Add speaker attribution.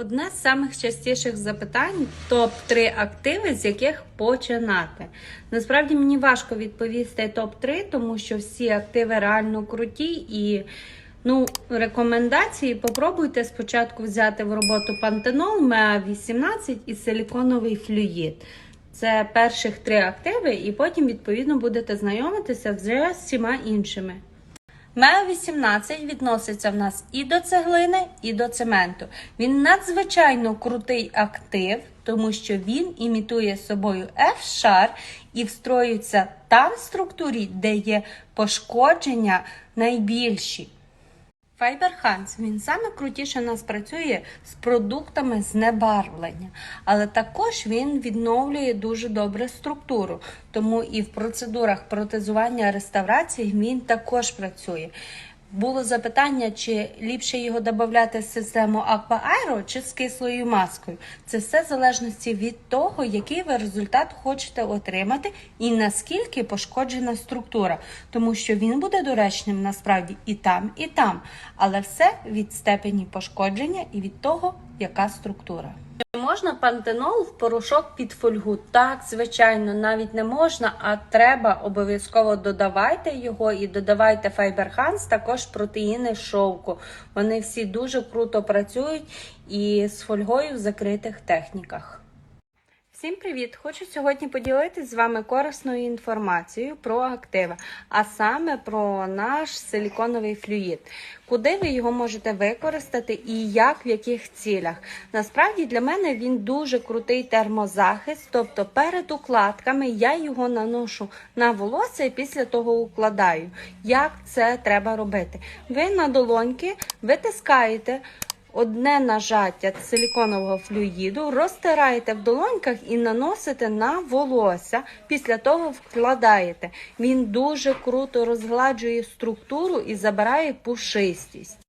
Speaker 1: Одне з самих частіших запитань топ-3 активи, з яких починати. Насправді мені важко відповісти топ-3, тому що всі активи реально круті і ну, рекомендації попробуйте спочатку взяти в роботу пантенол, меа 18 і силіконовий флюїд. Це перших три активи, і потім відповідно будете знайомитися вже з всіма іншими. Мео 18 відноситься в нас і до цеглини, і до цементу. Він надзвичайно крутий актив, тому що він імітує собою F-шар і встроюється там в структурі, де є пошкодження найбільші. Fiber Ханс, він саме крутіше у нас працює з продуктами знебарвлення, але також він відновлює дуже добре структуру. Тому і в процедурах протезування реставрації він також працює. Було запитання, чи ліпше його додати в систему Aqua Aero чи з кислою маскою. Це все в залежності від того, який ви результат хочете отримати і наскільки пошкоджена структура, тому що він буде доречним насправді і там, і там, але все від степені пошкодження і від того, яка структура. Чи можна пантенол в порошок під фольгу? Так, звичайно, навіть не можна, а треба обов'язково додавайте його і додавайте Файберханс, також протеїни шовку. Вони всі дуже круто працюють і з фольгою в закритих техніках. Всім привіт! Хочу сьогодні поділитися з вами корисною інформацією про активи, а саме про наш силіконовий флюїд. Куди ви його можете використати і як в яких цілях? Насправді для мене він дуже крутий термозахист, тобто перед укладками я його наношу на волосся і після того укладаю. Як це треба робити? Ви на долоньки витискаєте. Одне нажаття силіконового флюїду розтираєте в долоньках і наносите на волосся. Після того вкладаєте. Він дуже круто розгладжує структуру і забирає пушистість.